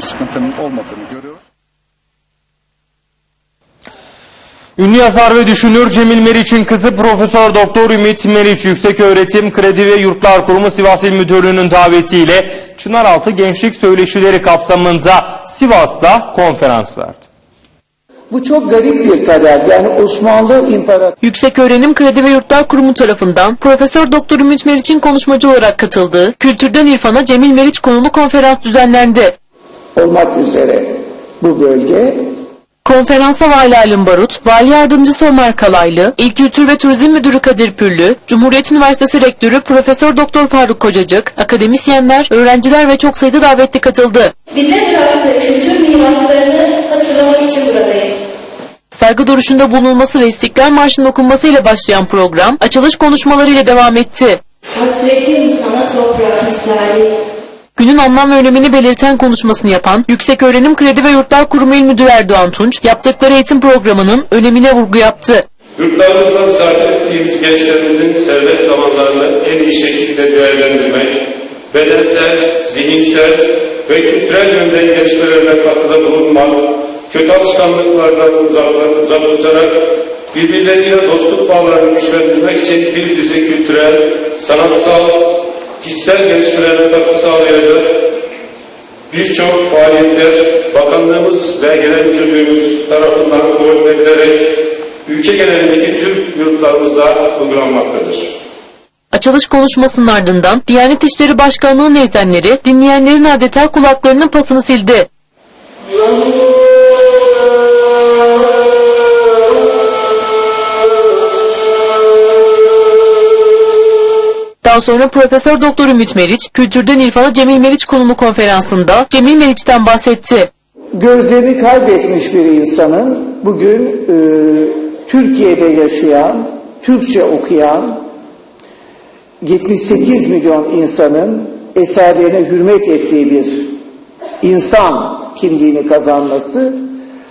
sıkıntının olmadığını görüyoruz. Ünlü yazar ve düşünür Cemil Meriç'in kızı Profesör Doktor Ümit Meriç Yüksek Öğretim Kredi ve Yurtlar Kurumu Sivas İl Müdürlüğü'nün davetiyle Çınaraltı Gençlik Söyleşileri kapsamında Sivas'ta konferans verdi. Bu çok garip bir kader. Yani Osmanlı İmparatorluğu Yükseköğrenim Kredi ve Yurtlar Kurumu tarafından Profesör Doktor Ümit Meriç'in konuşmacı olarak katıldığı Kültürden İrfana Cemil Meriç konulu konferans düzenlendi. Olmak üzere bu bölge Konferansa Vali Halim Barut, Vali Yardımcısı Ömer Kalaylı, İl Kültür ve Turizm Müdürü Kadir Püllü, Cumhuriyet Üniversitesi Rektörü Profesör Doktor Faruk Kocacık, akademisyenler, öğrenciler ve çok sayıda davetli katıldı. Bize bıraktığı kültür miraslarını hatırlamak için buradayız. Saygı duruşunda bulunulması ve İstiklal Marşı'nın okunmasıyla başlayan program, açılış konuşmalarıyla devam etti. Hasretin sana toprak misali. Günün anlam ve önemini belirten konuşmasını yapan Yükseköğrenim Kredi ve Yurtlar Kurumu İl Müdürü Erdoğan Tunç, yaptıkları eğitim programının önemine vurgu yaptı. Yurtlarımızda misafir ettiğimiz gençlerimizin serbest zamanlarını en iyi şekilde değerlendirmek, bedensel, zihinsel ve kültürel yönden gelişmelerine katkıda bulunmak, kötü alışkanlıklardan uzak, uzak tutarak birbirleriyle dostluk bağlarını güçlendirmek için bir dizi kültürel, sanatsal, kişisel gelişmelerine katkı sağlayacak birçok faaliyetler bakanlığımız ve genel müdürlüğümüz tarafından koordine ülke genelindeki Türk yurtlarımızda uygulanmaktadır. Açılış konuşmasının ardından Diyanet İşleri Başkanlığı nezenleri dinleyenlerin adeta kulaklarının pasını sildi. Daha sonra Profesör Doktor Ümit Meriç, Kültürden İrfana Cemil Meriç konulu konferansında Cemil Meriç'ten bahsetti. gözlerini kaybetmiş bir insanın bugün e, Türkiye'de yaşayan, Türkçe okuyan 78 milyon insanın eserlerine hürmet ettiği bir insan kimliğini kazanması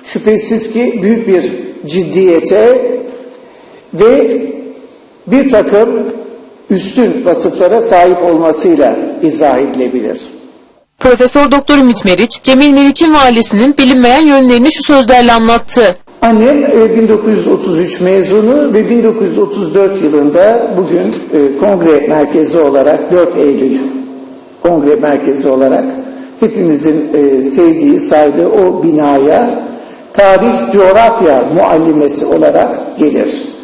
şüphesiz ki büyük bir ciddiyete ve bir takım üstün vasıflara sahip olmasıyla izah edilebilir. Profesör Doktor Ümit Meriç, Cemil Meriç'in ve ailesinin bilinmeyen yönlerini şu sözlerle anlattı. Annem e, 1933 mezunu ve 1934 yılında bugün e, kongre merkezi olarak 4 Eylül kongre merkezi olarak hepimizin e, sevdiği, saydığı o binaya tarih coğrafya muallimesi olarak gelir.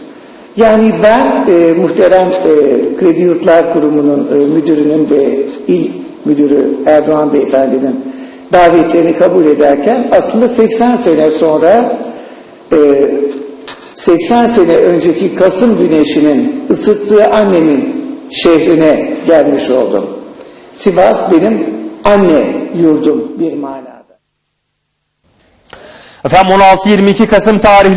Yani ben e, muhterem e, Kredi Yurtlar Kurumu'nun e, müdürünün ve il müdürü Erdoğan Beyefendi'nin davetlerini kabul ederken aslında 80 sene sonra e, 80 sene önceki Kasım güneşinin ısıttığı annemin şehrine gelmiş oldum. Sivas benim anne yurdum bir manada. Efendim 16-22 Kasım tarihli